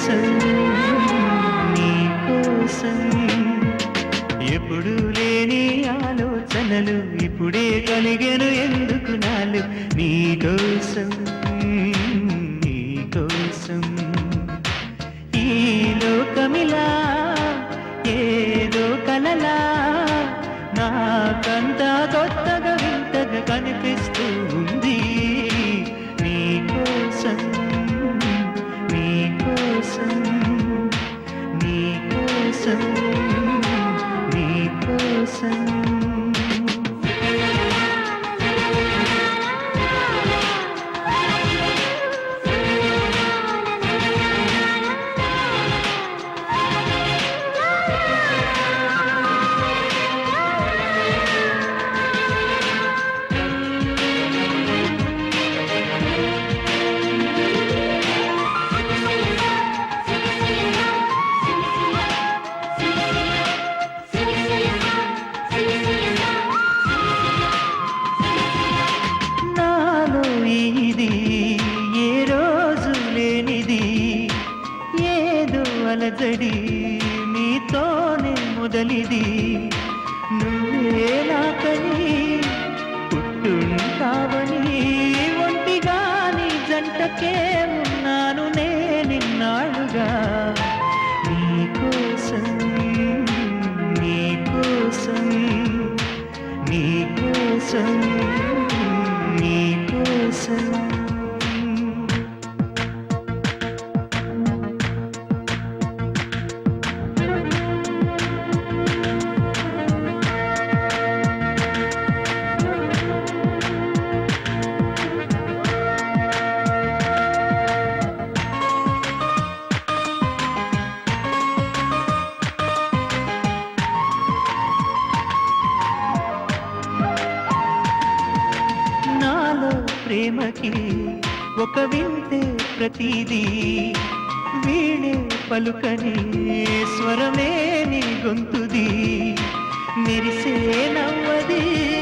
కోసం కోసం. ఎప్పుడు లేని ఆలోచనలు ఇప్పుడే కలిగను ఎందుకు నాలు? నీ కోసం నీ కోసం. ఈ లోకమిలా ఏదో కలలా నాకంతా కొత్త నీకోసం నీకోసం అలజడి నీతోనే మొదలిది. నువ్వే నాకని పుట్టుంటావని ఒంటిగా నీ జంటకే ఉన్నాను నేనిన్నాళ్ళుగా నీకోసం నీకోసం నీకోసం నీకోసం. ప్రేమకి ఒక వింతే ప్రతిదీ. వీణే పలుకని స్వరమే నీ గొంతుది. మెరిసే నవ్వది.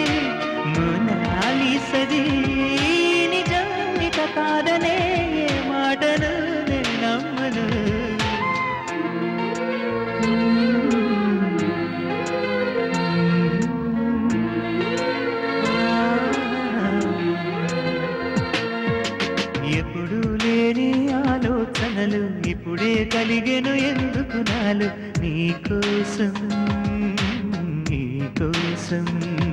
ఇప్పుడే కలిగెను ఎందుకు నాలు? నీకోసం నీకోసం.